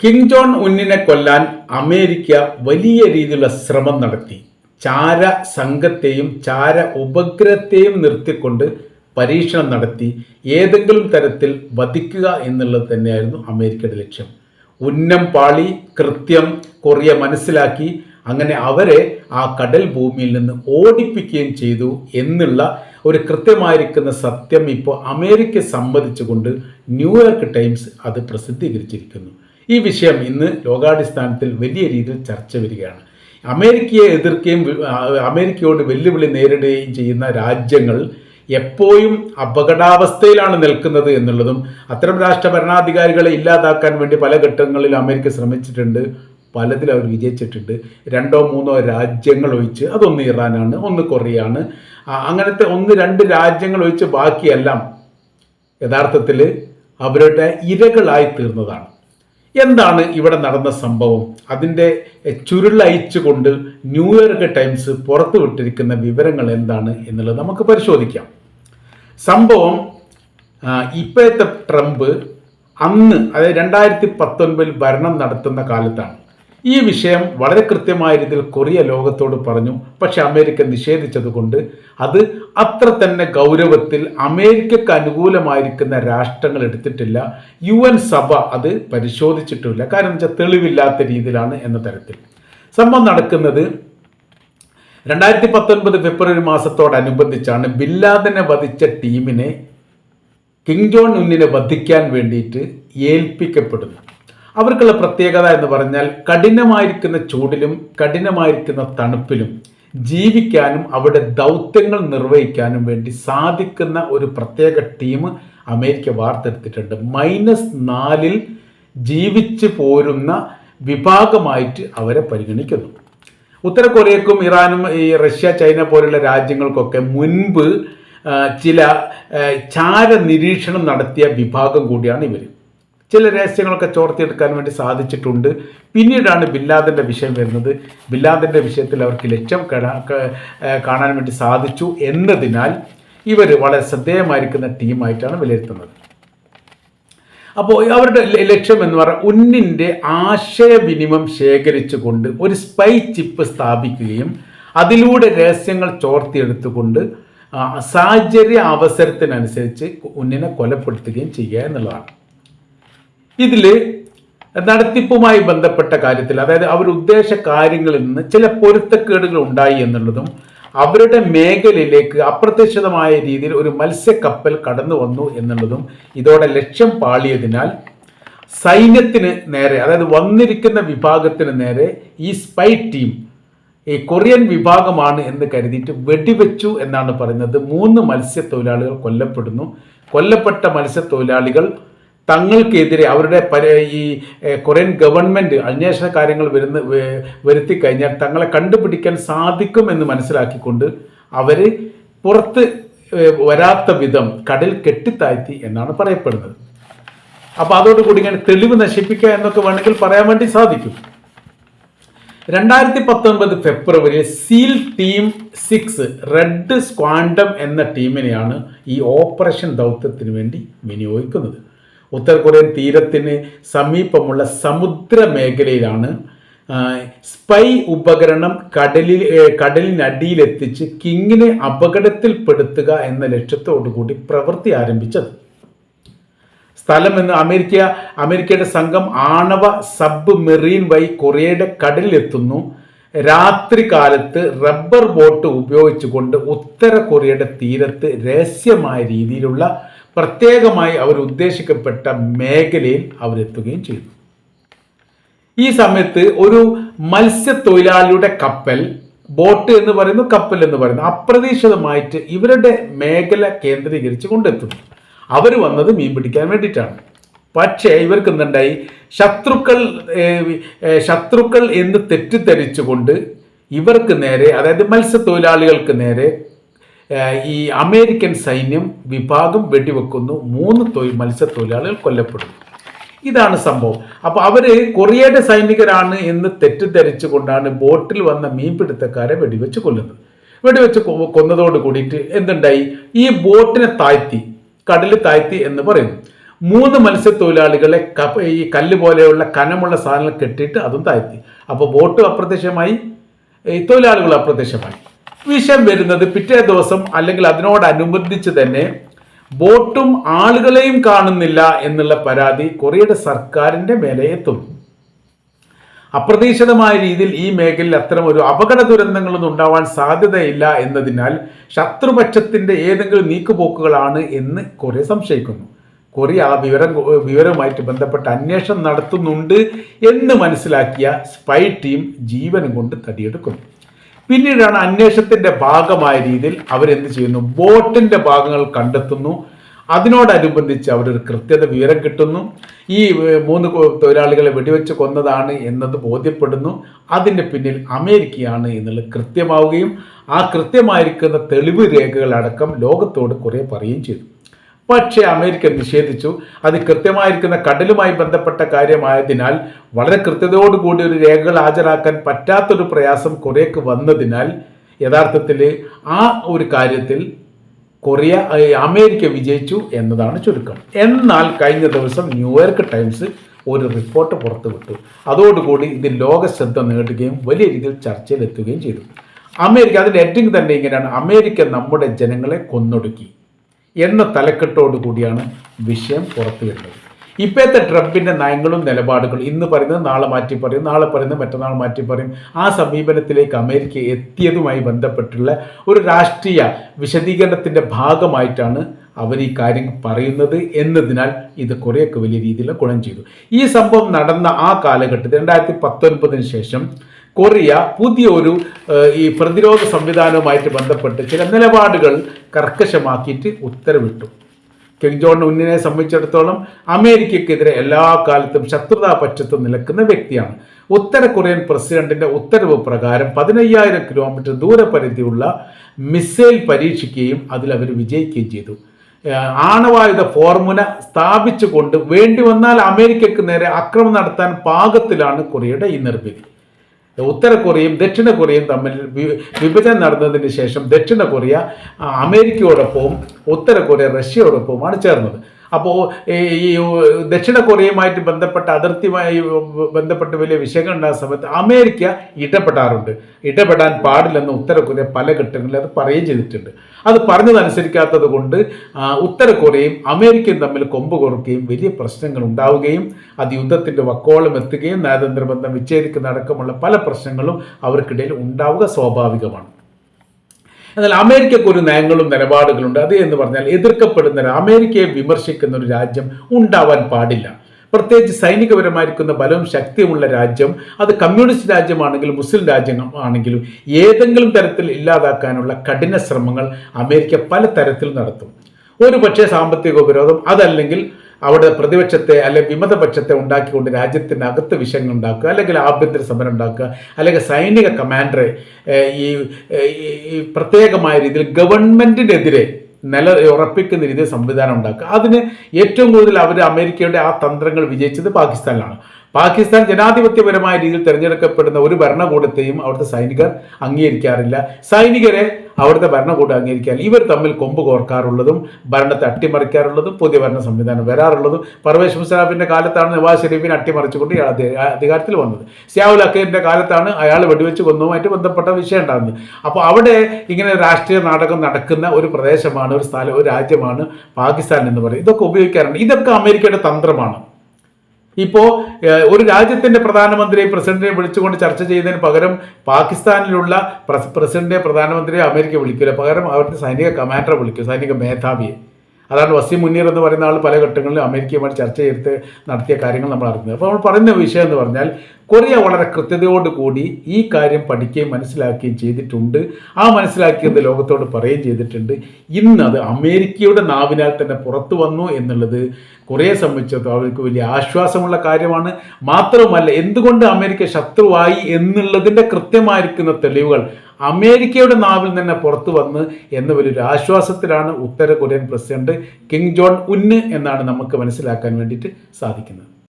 King John ഉന്നിനെ കൊല്ലാൻ America വലിയ രീതിയിലുള്ള ശ്രമം നടത്തി. ചാര സംഘത്തെയും ചാര ഉപഗ്രഹത്തെയും നിർത്തിക്കൊണ്ട് പരീക്ഷണം നടത്തി. ഏതെങ്കിലും തരത്തിൽ വധിക്കുക എന്നുള്ളത് തന്നെയായിരുന്നു അമേരിക്കയുടെ ലക്ഷ്യം. ഉന്നം പാളി കൃത്യം കൊറിയ മനസ്സിലാക്കി അങ്ങനെ അവരെ ആ കടൽ ഭൂമിയിൽ നിന്ന് ഓടിപ്പിക്കുകയും ചെയ്തു എന്നുള്ള ഒരു കൃത്യമായിരിക്കുന്ന സത്യം ഇപ്പോൾ അമേരിക്ക സംബന്ധിച്ചുകൊണ്ട് ന്യൂയോർക്ക് ടൈംസ് അത് പ്രസിദ്ധീകരിച്ചിരിക്കുന്നു. ഈ വിഷയം ഇന്ന് ലോകാടിസ്ഥാനത്തിൽ വലിയ രീതിയിൽ ചർച്ച വരികയാണ്. അമേരിക്കയെ എതിർക്കുകയും അമേരിക്കയോട് വെല്ലുവിളി നേരിടുകയും ചെയ്യുന്ന രാജ്യങ്ങൾ എപ്പോഴും അപകടാവസ്ഥയിലാണ് നിൽക്കുന്നത് എന്നുള്ളതും അത്തരം രാഷ്ട്ര ഭരണാധികാരികളെ ഇല്ലാതാക്കാൻ വേണ്ടി പല ഘട്ടങ്ങളിൽ അമേരിക്ക ശ്രമിച്ചിട്ടുണ്ട് പലതിൽ അവർ വിജയിച്ചിട്ടുണ്ട്. രണ്ടോ മൂന്നോ രാജ്യങ്ങൾ ഒഴിച്ച് അതൊന്ന് ഇറാനാണ് ഒന്ന് കൊറിയാണ് അങ്ങനത്തെ ഒന്ന് രണ്ട് രാജ്യങ്ങൾ ഒഴിച്ച് ബാക്കിയെല്ലാം യഥാർത്ഥത്തിൽ അവരുടെ ഇരകളായി തീർന്നതാണ്. എന്താണ് ഇവിടെ നടന്ന സംഭവം? അതിന്റെ ചുരുളയച്ചുകൊണ്ട് ന്യൂയോർക്ക് ടൈംസ് പുറത്തുവിട്ടിരിക്കുന്ന വിവരങ്ങൾ എന്താണ് എന്നുള്ളത് നമുക്ക് പരിശോധിക്കാം. സംഭവം ഇപ്പോഴത്തെ ട്രംപ് അന്ന് അതായത് രണ്ടായിരത്തി പത്തൊൻപതിൽ ഭരണം നടത്തുന്ന കാലത്താണ്. ഈ വിഷയം വളരെ കൃത്യമായ രീതിയിൽ കൊറിയ ലോകത്തോട് പറഞ്ഞു. പക്ഷെ അമേരിക്ക നിഷേധിച്ചതുകൊണ്ട് അത് അത്ര തന്നെ ഗൗരവത്തിൽ അമേരിക്കക്ക് അനുകൂലമായിരിക്കുന്ന രാഷ്ട്രങ്ങൾ എടുത്തിട്ടില്ല. യു എൻ സഭ അത് പരിശോധിച്ചിട്ടില്ല കാരണം വെച്ചാൽ തെളിവില്ലാത്ത രീതിയിലാണ് എന്ന തരത്തിൽ. സംഭവം നടക്കുന്നത് രണ്ടായിരത്തി പത്തൊൻപത് ഫെബ്രുവരി മാസത്തോടനുബന്ധിച്ചാണ് ബില്ലാദനെ വധിച്ച ടീമിനെ കിങ് ജോൺ ഉന്നിനെ വധിക്കാൻ വേണ്ടിയിട്ട് ഏൽപ്പിക്കപ്പെടുന്നു അവർക്കുള്ള പ്രത്യേകത എന്ന് പറഞ്ഞാൽ കഠിനമായിരിക്കുന്ന ചൂടിലും കഠിനമായിരിക്കുന്ന തണുപ്പിലും ജീവിക്കാനും അവിടെ ദൗത്യങ്ങൾ നിർവഹിക്കാനും വേണ്ടി സാധിക്കുന്ന ഒരു പ്രത്യേക ടീം അമേരിക്ക വാർത്തെടുത്തിട്ടുണ്ട്. മൈനസ് നാലിൽ ജീവിച്ചു പോരുന്ന വിഭാഗമായിട്ട് അവരെ പരിഗണിക്കുന്നു. ഉത്തര കൊറിയക്കും ഇറാനും ഈ റഷ്യ ചൈന പോലുള്ള രാജ്യങ്ങൾക്കൊക്കെ മുൻപ് ചില ചാര നിരീക്ഷണം നടത്തിയ വിഭാഗം കൂടിയാണ് ഇവർ ചില രഹസ്യങ്ങളൊക്കെ ചോർത്തിയെടുക്കാൻ വേണ്ടി സാധിച്ചിട്ടുണ്ട്. പിന്നീടാണ് ബില്ലാദിന്റെ വിഷയം വരുന്നത്. ബില്ലാദിന്റെ വിഷയത്തിൽ അവർക്ക് ലക്ഷ്യം കാണാൻ വേണ്ടി സാധിച്ചു എന്നതിനാൽ ഇവർ വളരെ ശ്രദ്ധേയമായിരിക്കുന്ന ടീമായിട്ടാണ് വിലയിരുത്തുന്നത്. അപ്പോൾ അവരുടെ ലക്ഷ്യം എന്ന് പറഞ്ഞാൽ ഉന്നിന്റെ ആശയവിനിമയം ശേഖരിച്ചുകൊണ്ട് ഒരു സ്പൈ ചിപ്പ് സ്ഥാപിക്കുകയും അതിലൂടെ രഹസ്യങ്ങൾ ചോർത്തിയെടുത്തുകൊണ്ട് സാഹചര്യ അവസരത്തിനനുസരിച്ച് ഉന്നിനെ കൊലപ്പെടുത്തുകയും ചെയ്യുക എന്നുള്ളതാണ്. ഇതിൽ നടത്തിപ്പുമായി ബന്ധപ്പെട്ട കാര്യത്തിൽ അതായത് അവർ ഉദ്ദേശ കാര്യങ്ങളിൽ നിന്ന് ചില പൊരുത്തക്കേടുകൾ ഉണ്ടായി എന്നുള്ളതും അവരുടെ മേഖലയിലേക്ക് അപ്രത്യക്ഷിതമായ രീതിയിൽ ഒരു മത്സ്യക്കപ്പൽ കടന്നു വന്നു എന്നുള്ളതും ഇതോടെ ലക്ഷ്യം പാളിയതിനാൽ സൈന്യത്തിന് നേരെ അതായത് വന്നിരിക്കുന്ന വിഭാഗത്തിന് നേരെ ഈ സ്പൈ ടീം ഈ കൊറിയൻ വിഭാഗമാണ് എന്ന് കരുതിയിട്ട് വെടിവെച്ചു എന്നാണ് പറയുന്നത്. മൂന്ന് മത്സ്യത്തൊഴിലാളികൾ കൊല്ലപ്പെടുന്നു. കൊല്ലപ്പെട്ട മത്സ്യത്തൊഴിലാളികൾ തങ്ങൾക്കെതിരെ അവരുടെ ഈ കൊറിയൻ ഗവൺമെന്റ് അന്വേഷണ കാര്യങ്ങൾ വരുന്ന വരുത്തി കഴിഞ്ഞാൽ തങ്ങളെ കണ്ടുപിടിക്കാൻ സാധിക്കുമെന്ന് മനസ്സിലാക്കിക്കൊണ്ട് അവർ പുറത്ത് വരാത്ത വിധം കടൽ കെട്ടിത്താഴ്ത്തി എന്നാണ് പറയപ്പെടുന്നത്. അപ്പോൾ അതോടുകൂടി ഇങ്ങനെ തെളിവ് നശിപ്പിക്കുക എന്നൊക്കെ വേണമെങ്കിൽ പറയാൻ വേണ്ടി സാധിക്കും. രണ്ടായിരത്തി പത്തൊൻപത് February SEAL team six red squadron എന്ന ടീമിനെയാണ് ഈ ഓപ്പറേഷൻ ദൗത്യത്തിന് വേണ്ടി വിനിയോഗിക്കുന്നത്. ഉത്തര കൊറിയൻ തീരത്തിന് സമീപമുള്ള സമുദ്ര മേഖലയിലാണ് സ്പൈ ഉപകരണം കടലിൽ കടലിനടിയിലെത്തിച്ച് കിങ്ങിനെ അപകടത്തിൽപ്പെടുത്തുക എന്ന ലക്ഷ്യത്തോടു കൂടി പ്രവൃത്തി ആരംഭിച്ചത്. സ്ഥലം എന്ന് അമേരിക്ക അമേരിക്കയുടെ സംഘം ആണവ സബ് മെറീൻ വഴി കൊറിയയുടെ കടലിലെത്തുന്നു. രാത്രി കാലത്ത് റബ്ബർ ബോട്ട് ഉപയോഗിച്ചുകൊണ്ട് ഉത്തര കൊറിയയുടെ തീരത്ത് രഹസ്യമായ രീതിയിലുള്ള പ്രത്യേകമായി അവർ ഉദ്ദേശിക്കപ്പെട്ട മേഖലയിൽ അവരെത്തുകയും ചെയ്തു. ഈ സമയത്ത് ഒരു മത്സ്യത്തൊഴിലാളിയുടെ കപ്പൽ ബോട്ട് എന്ന് പറയുന്നു കപ്പൽ എന്ന് പറയുന്നു അപ്രതീക്ഷിതമായിട്ട് ഇവരുടെ മേഖല കേന്ദ്രീകരിച്ച് കൊണ്ടെത്തുന്നു. അവർ വന്നത് മീൻ പിടിക്കാൻ വേണ്ടിയിട്ടാണ്. പക്ഷേ ഇവർക്ക് എന്തുണ്ടായി? ശത്രുക്കൾ ശത്രുക്കൾ എന്ന് തെറ്റിദ്ധരിച്ചുകൊണ്ട് ഇവർക്ക് നേരെ അതായത് മത്സ്യത്തൊഴിലാളികൾക്ക് നേരെ ഈ അമേരിക്കൻ സൈന്യം വിഭാഗം വെടിവെക്കുന്നു. മൂന്ന് തൊഴിൽ മത്സ്യത്തൊഴിലാളികൾ കൊല്ലപ്പെടുന്നു. ഇതാണ് സംഭവം. അപ്പോൾ അവർ കൊറിയയുടെ സൈനികരാണ് എന്ന് തെറ്റിദ്ധരിച്ചുകൊണ്ടാണ് ബോട്ടിൽ വന്ന മീൻപിടുത്തക്കാരെ വെടിവെച്ച് കൊല്ലുന്നത്. വെടിവെച്ച് കൊന്നതോട് കൂടിയിട്ട് എന്തുണ്ടായി? ഈ ബോട്ടിനെ താഴ്ത്തി കടലിൽ താഴ്ത്തി എന്ന് പറയുന്നു. മൂന്ന് മത്സ്യത്തൊഴിലാളികളെ കപ്പ ഈ കല്ല് പോലെയുള്ള കനമുള്ള സാധനങ്ങൾ കെട്ടിയിട്ട് അതും താഴ്ത്തി. അപ്പോൾ ബോട്ട് അപ്രത്യക്ഷമായി ഈ തൊഴിലാളികൾ അപ്രത്യക്ഷമായി. വിഷം വരുന്നത് പിറ്റേ ദിവസം അല്ലെങ്കിൽ അതിനോടനുബന്ധിച്ച് തന്നെ ബോട്ടും ആളുകളെയും കാണുന്നില്ല എന്നുള്ള പരാതി കൊറിയയുടെ സർക്കാരിന്റെ മേലെ എത്തുന്നു അപ്രതീക്ഷിതമായ രീതിയിൽ ഈ മേഖലയിൽ അത്തരം ഒരു അപകട ദുരന്തങ്ങളൊന്നും ഉണ്ടാവാൻ സാധ്യതയില്ല എന്നതിനാൽ ശത്രുപക്ഷത്തിന്റെ ഏതെങ്കിലും നീക്കുപോക്കുകളാണ് എന്ന് കൊറിയ സംശയിക്കുന്നു. കൊറിയ ആ വിവരം വിവരവുമായിട്ട് ബന്ധപ്പെട്ട് അന്വേഷണം നടത്തുന്നുണ്ട് എന്ന് മനസ്സിലാക്കിയ സ്പൈ ടീം ജീവനും കൊണ്ട് തടിയെടുക്കുന്നു. പിന്നീടാണ് അന്വേഷണത്തിന്റെ ഭാഗമായ രീതിയിൽ അവരെന്ത് ചെയ്യുന്നു? ബോട്ടിന്റെ ഭാഗങ്ങൾ കണ്ടെത്തുന്നു. അതിനോടനുബന്ധിച്ച് അവരൊരു കൃത്യത വിവരം കിട്ടുന്നു. ഈ മൂന്ന് തൊഴിലാളികളെ വെടിവെച്ച് കൊന്നതാണ് എന്നത് ബോധ്യപ്പെടുന്നു. അതിന്റെ പിന്നിൽ അമേരിക്കയാണ് എന്നുള്ളത് കൃത്യമാവുകയും ആ കൃത്യമായിരിക്കുന്ന തെളിവ് രേഖകളടക്കം ലോകത്തോട് കുറേ പറയുകയും ചെയ്തു. പക്ഷേ അമേരിക്ക നിഷേധിച്ചു. അത് കൃത്യമായിരിക്കുന്ന കടലുമായി ബന്ധപ്പെട്ട കാര്യമായതിനാൽ വളരെ കൃത്യതയോടുകൂടി ഒരു രേഖകൾ ഹാജരാക്കാൻ പറ്റാത്തൊരു പ്രയാസം കൊറിയക്ക് വന്നതിനാൽ യഥാർത്ഥത്തിൽ ആ ഒരു കാര്യത്തിൽ കൊറിയ അമേരിക്ക വിജയിച്ചു എന്നതാണ് ചുരുക്കം. എന്നാൽ കഴിഞ്ഞ ദിവസം ന്യൂയോർക്ക് ടൈംസ് ഒരു റിപ്പോർട്ട് പുറത്തുവിട്ടു. അതോടുകൂടി ഇത് ലോക ശ്രദ്ധ നേടുകയും വലിയ രീതിയിൽ ചർച്ചയിലെത്തുകയും ചെയ്തു. അമേരിക്ക അതിന്റെ ഏറ്റവും തന്നെ ഇങ്ങനെയാണ്. അമേരിക്ക നമ്മുടെ ജനങ്ങളെ കൊന്നൊടുക്കി. എന്ന തലക്കെട്ടോടു കൂടിയാണ് വിഷയം പുറത്തു വരുന്നത് ഇപ്പോഴത്തെ ട്രംപിന്റെ നയങ്ങളും നിലപാടുകളും ഇന്ന് പറയുന്നത് നാളെ മാറ്റി പറയും നാളെ പറയുന്നത് മറ്റന്നാൾ മാറ്റി പറയും. ആ സമീപനത്തിലേക്ക് അമേരിക്ക എത്തിയതുമായി ബന്ധപ്പെട്ടുള്ള ഒരു രാഷ്ട്രീയ വിശദീകരണത്തിന്റെ ഭാഗമായിട്ടാണ് അവർ ഈ കാര്യം പറയുന്നത് എന്നതിനാൽ ഇത് കുറേയൊക്കെ വലിയ രീതിയിൽ ഗുണം ചെയ്തു. ഈ സംഭവം നടന്ന ആ കാലഘട്ടത്തിൽ രണ്ടായിരത്തി പത്തൊൻപതിന് ശേഷം കൊറിയ പുതിയ ഒരു ഈ പ്രതിരോധ സംവിധാനവുമായിട്ട് ബന്ധപ്പെട്ട് ചില നിലപാടുകൾ കർക്കശമാക്കിയിട്ട് ഉത്തരവിട്ടു. കിം ജോൺ ഉന്നിനെ സംബന്ധിച്ചിടത്തോളം അമേരിക്കക്കെതിരെ എല്ലാ കാലത്തും ശത്രുതാ പക്ഷത്ത് നിൽക്കുന്ന വ്യക്തിയാണ്. ഉത്തര കൊറിയൻ പ്രസിഡന്റിന്റെ ഉത്തരവ് പ്രകാരം പതിനയ്യായിരം കിലോമീറ്റർ ദൂരപരിധിയുള്ള മിസൈൽ പരീക്ഷിക്കുകയും അതിൽ അവർ വിജയിക്കുകയും ചെയ്തു. ആണവായുധ ഫോർമുല സ്ഥാപിച്ചുകൊണ്ട് വേണ്ടി വന്നാൽ അമേരിക്കക്ക് നേരെ ആക്രമണം നടത്താൻ പാകത്തിലാണ് കൊറിയയുടെ ഈ നിർമ്മിതി. ഉത്തര കൊറിയയും ദക്ഷിണ കൊറിയയും തമ്മിൽ വിഭജനം നടന്നതിന് ശേഷം ദക്ഷിണ കൊറിയ അമേരിക്കയോടൊപ്പവും ഉത്തര കൊറിയ റഷ്യയോടൊപ്പവുമാണ് ചേർന്നത്. അപ്പോൾ ഈ ദക്ഷിണ കൊറിയയുമായിട്ട് ബന്ധപ്പെട്ട അതിർത്തിയുമായി ബന്ധപ്പെട്ട് വലിയ വിഷയങ്ങൾ ഉണ്ടാകുന്ന സമയത്ത് അമേരിക്ക ഇടപെടാറുണ്ട്. ഇടപെടാൻ പാടില്ലെന്ന് ഉത്തര കൊറിയ പല ഘട്ടങ്ങളിൽ അത് പറയുകയും ചെയ്തിട്ടുണ്ട്. അത് പറഞ്ഞതനുസരിക്കാത്തത് കൊണ്ട് ഉത്തര കൊറിയയും അമേരിക്കയും തമ്മിൽ കൊമ്പ് കുറയ്ക്കുകയും വലിയ പ്രശ്നങ്ങൾ ഉണ്ടാവുകയും അത് യുദ്ധത്തിന്റെ വക്കോളം എത്തുകയും നയതന്ത്ര ബന്ധം വിച്ഛേദിക്കുന്ന അടക്കമുള്ള പല പ്രശ്നങ്ങളും അവർക്കിടയിൽ ഉണ്ടാവുക സ്വാഭാവികമാണ്. എന്നാൽ അമേരിക്കക്ക് ഒരു നയങ്ങളും നിലപാടുകളുണ്ട്. അത് എന്ന് പറഞ്ഞാൽ എതിർക്കപ്പെടുന്ന അമേരിക്കയെ വിമർശിക്കുന്ന ഒരു രാജ്യം ഉണ്ടാവാൻ പാടില്ല. പ്രത്യേകിച്ച് സൈനികപരമായിരിക്കുന്ന ബലവും ശക്തിയുമുള്ള രാജ്യം അത് കമ്മ്യൂണിസ്റ്റ് രാജ്യമാണെങ്കിലും മുസ്ലിം രാജ്യമാണെങ്കിലും ഏതെങ്കിലും തരത്തിൽ ഇല്ലാതാക്കാനുള്ള കഠിന ശ്രമങ്ങൾ അമേരിക്ക പല തരത്തിൽ നടത്തും. ഒരു പക്ഷേ സാമ്പത്തിക ഉപരോധം അതല്ലെങ്കിൽ അവിടെ പ്രതിപക്ഷത്തെ അല്ലെങ്കിൽ വിമതപക്ഷത്തെ ഉണ്ടാക്കിക്കൊണ്ട് രാജ്യത്തിനകത്ത് വിഷയങ്ങൾ ഉണ്ടാക്കുക അല്ലെങ്കിൽ ആഭ്യന്തര സമരം ഉണ്ടാക്കുക അല്ലെങ്കിൽ സൈനിക കമാൻഡറെ ഈ പ്രത്യേകമായ രീതിയിൽ ഗവൺമെന്റിനെതിരെ നില ഉറപ്പിക്കുന്ന രീതിയിൽ സംവിധാനം ഉണ്ടാക്കുക. അതിന് ഏറ്റവും കൂടുതൽ അവർ അമേരിക്കയുടെ ആ തന്ത്രങ്ങൾ വിജയിച്ചത് പാകിസ്ഥാനിലാണ്. പാകിസ്ഥാൻ ജനാധിപത്യപരമായ രീതിയിൽ തിരഞ്ഞെടുക്കപ്പെടുന്ന ഒരു ഭരണകൂടത്തെയും അവിടുത്തെ സൈനികർ അംഗീകരിക്കാറില്ല. സൈനികരെ അവിടുത്തെ ഭരണകൂടം അംഗീകരിക്കാറില്ല. ഇവർ തമ്മിൽ കൊമ്പ് കോർക്കാറുള്ളതും ഭരണത്തെ അട്ടിമറിക്കാറുള്ളതും പുതിയ ഭരണ സംവിധാനം വരാറുള്ളതും പർവേഷ് മുഷാഫിന്റെ കാലത്താണ് നവാസ് ഷെരീഫിനെ അട്ടിമറിച്ചുകൊണ്ട് ഇയാൾ അധികാരത്തിൽ വന്നത്. സിയാവുൽ അക്കീറിന്റെ കാലത്താണ് അയാൾ വെടിവെച്ച് കൊന്നതുമായിട്ട് ബന്ധപ്പെട്ട വിഷയം ഉണ്ടാകുന്നത്. അപ്പോൾ അവിടെ ഇങ്ങനെ രാഷ്ട്രീയ നാടകം നടക്കുന്ന ഒരു പ്രദേശമാണ് ഒരു സ്ഥലം ഒരു രാജ്യമാണ് പാകിസ്ഥാൻ എന്ന് പറയുന്നത്. ഇതൊക്കെ ഉപയോഗിക്കാറുണ്ട്. ഇതൊക്കെ അമേരിക്കയുടെ തന്ത്രമാണ്. ഇപ്പോൾ ഒരു രാജ്യത്തിന്റെ പ്രധാനമന്ത്രിയെ പ്രസിഡന്റിനെ വിളിച്ചുകൊണ്ട് ചർച്ച ചെയ്യുന്നതിന് പകരം പാകിസ്ഥാനിലുള്ള പ്രസ്- പ്രസിഡന്റിനെ പ്രധാനമന്ത്രിയെ അമേരിക്ക വിളിക്കില്ല പകരം അവരുടെ സൈനിക കമാൻഡറെ വിളിക്കും സൈനിക മേധാവിയെ. അതാണ് വസീം മുനീർ എന്ന് പറയുന്ന ആൾ പല ഘട്ടങ്ങളിലും അമേരിക്കയുമായി ചർച്ച ചെയ്ത് നടത്തിയ കാര്യങ്ങൾ നമ്മൾ അറിഞ്ഞത്. അപ്പോൾ നമ്മൾ പറയുന്ന വിഷയം എന്ന് പറഞ്ഞാൽ കൊറിയ വളരെ കൃത്യതയോടുകൂടി ഈ കാര്യം പഠിക്കുകയും മനസ്സിലാക്കുകയും ചെയ്തിട്ടുണ്ട്. ആ മനസ്സിലാക്കിയത് ലോകത്തോട് പറയുകയും ചെയ്തിട്ടുണ്ട്. ഇന്നത് അമേരിക്കയുടെ നാവിനാൽ തന്നെ പുറത്തു വന്നു എന്നുള്ളത് കൊറിയയെ സംബന്ധിച്ചിടത്തോളം അവർക്ക് വലിയ ആശ്വാസമുള്ള കാര്യമാണ്. മാത്രവുമല്ല എന്തുകൊണ്ട് അമേരിക്ക ശത്രുവായി എന്നുള്ളതിന്റെ കൃത്യമായിരിക്കുന്ന തെളിവുകൾ അമേരിക്കയുടെ നാവിൽ തന്നെ പുറത്തു വന്ന് എന്ന ഒരു ആശ്വാസത്തിലാണ് ഉത്തര Korean president Kim Jong Un എന്നാണ് നമുക്ക് മനസ്സിലാക്കാൻ വേണ്ടിയിട്ട് സാധിക്കുന്നത്.